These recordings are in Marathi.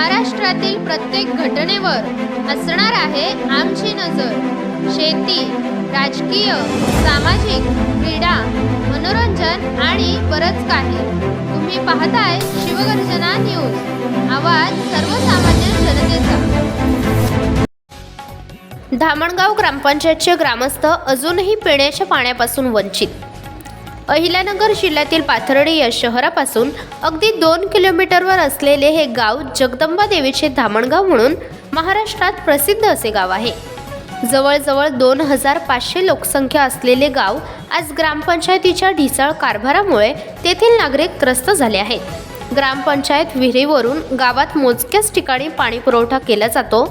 महाराष्ट्रातील प्रत्येक घटनेवर असणार आहे आमची नजर. शेती राजकीय सामाजिक क्रीडा मनोरंजन आणि बरंच काही. तुम्ही पाहताय शिवगर्जना न्यूज. आवाज सर्वसामान्य जनतेचा. धामणगाव ग्रामपंचायतचे ग्रामस्थ अजूनही पिण्याच्या पाण्यापासून वंचित. अहिल्यानगर जिल्ह्यातील पाथर्डी या शहरापासून अगदी दोन किलोमीटरवर असलेले हे गाव जगदंबा देवीचे धामणगाव म्हणून महाराष्ट्रात प्रसिद्ध असे गाव आहे. जवळजवळ दोन हजार पाचशे लोकसंख्या असलेले गाव आज ग्रामपंचायतीच्या ढिसाळ कारभारामुळे तेथील नागरिक त्रस्त झाले आहेत. ग्रामपंचायत विहिरीवरून गावात मोजक्याच ठिकाणी पाणी पुरवठा केला जातो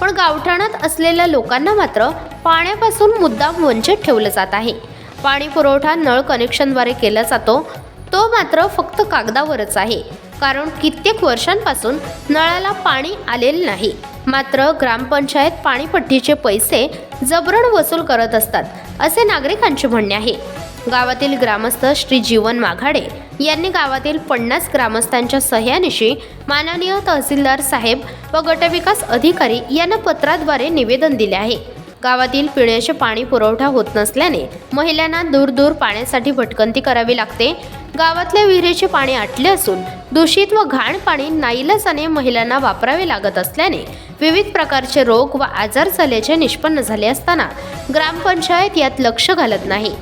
पण गावठाणात असलेल्या लोकांना मात्र पाण्यापासून मुद्दाम वंचित ठेवलं जात आहे. पाणी पुरवठा नळ कनेक्शनद्वारे केला जातो तो मात्र फक्त कागदावरच आहे. कारण कित्येक वर्षांपासून नळाला पाणी आलेले नाही. मात्र ग्रामपंचायत पाणीपट्टीचे पैसे जबरण वसूल करत असतात असे नागरिकांचे म्हणणे आहे. गावातील ग्रामस्थ श्री जीवन माघाडे यांनी गावातील पन्नास ग्रामस्थांच्या सह्यानिशी माननीय तहसीलदार साहेब व गटविकास अधिकारी यांना पत्राद्वारे निवेदन दिले आहे. गावातील पिण्याचे पाणी पुरवठा होत नसल्याने महिलांना दूर दूर पाण्यासाठी भटकंती करावी लागते. गावातल्या विहिरीचे पाणी आटले असून दूषित व घाण पाणी नाईलाजाने महिलांना वापरावे लागत असल्याने विविध प्रकारचे रोग व आजार झाल्याचे निष्पन्न झाले असताना ग्रामपंचायत यात लक्ष घालत नाही.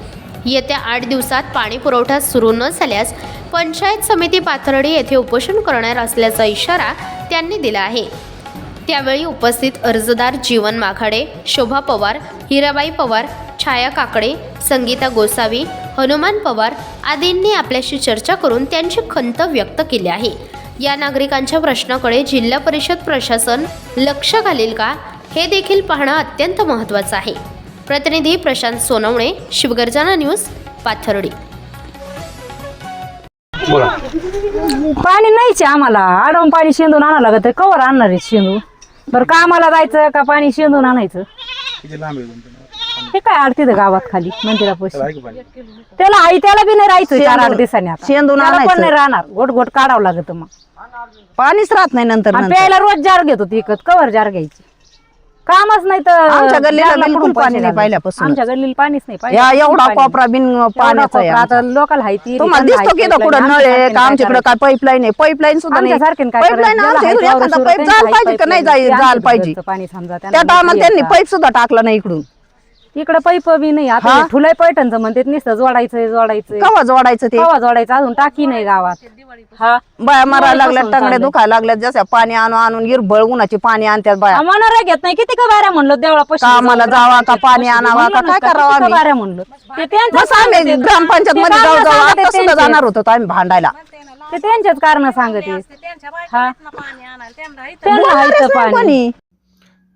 येत्या आठ दिवसात पाणी पुरवठा सुरू न झाल्यास पंचायत समिती पाथर्डी येथे उपोषण करणार असल्याचा इशारा त्यांनी दिला आहे. त्यावेळी उपस्थित अर्जदार जीवन माघाडे शोभा पवार हिराबाई पवार छाया काकडे संगीता गोसावी हनुमान पवार आदींनी आपल्याशी चर्चा करून त्यांची खंत व्यक्त केली आहे. या नागरिकांच्या प्रश्नाकडे जिल्हा परिषद प्रशासन लक्ष घालेल का हे देखील पाहणं अत्यंत महत्त्वाचं आहे. प्रतिनिधी प्रशांत सोनवणे शिवगर्जना न्यूज पाथर्डी. बोला. पाणी नाहीच आम्हाला. आडवून पाणी शेंदून आणावं लागत. कवर आणणार आहे शेंदून बरं कामाला जायचं का पाणी शेंदून आणायचं? किती लांब आहे तुमचं हे काय आडती गावात खाली मंदिरापाशी? त्याला त्याला आई त्याला बी नाही राहायचं चार आठ शेंदून- दिवसांनी आता. शेंदून त्याला पण आणायचं. नाही राहणार. गोट गोट काढावं लागत मग. पाणीच राहत नाही नंतर आणि नंतर. प्यायला रोज जार घेत होती इकत कवर जार घ्यायची. कामच नाही तर आमच्या गल्लीला बिलकुल कुठून पाणी नाही? पहिल्यापासून. आमच्या गल्लीला पाणीच नाही. या एवढा पाणी. कोपरा बिन पाण्याचा आहे कोपरा. आता आमचा. लोकल आहे ती तुम्हाला दिसतो की इथं कुठं. नळ आहे का आमच्याकडे काय पाईपलाईन आहे पाईपलाईन सुद्धा नाही आमच्यासारख्याने काय करायचं? पाईपलाईन ज्याला आमच्या एखादा पाईप जायला पाहिजे का नाही pipeline. जाय- ते जायला पाहिजे घरचं पाणी समजा त्या त्यांना टायमाला त्यांनी पाईप सुद्धा टाकला नाही इकडून? इकडे पैप बी नाही आता हा? ठुलय पैठणचं म्हणते नुसतं जोडायचं जोडायचं कवा जोडायचं ते? कवा जोडायचं? अजून टाकी नाही गावात. हा? बाया मारायला लागल्या दिवाळीपासून टांगड्या. दुखायला लागल्यात जसं पाणी आणून आणून गिरबळ उन्हाची पाणी आणतात बाया. आम्हाला घेत नाही. किती का बाऱ्या म्हणलं देवळा का आम्हाला जावा का पाणी आणावा का? काय करावं आम्ही? बाऱ्या म्हणलं? ते आम्ही. ग्रामपंचायत ते मध्ये जाऊ कारणं जाऊ सांगत आता सुद्धा. जाणार होतो आम्ही भांडायला. ते त्यांचेच कारण सांगत. हा? त्यांना हायचं पाणी. कोणी.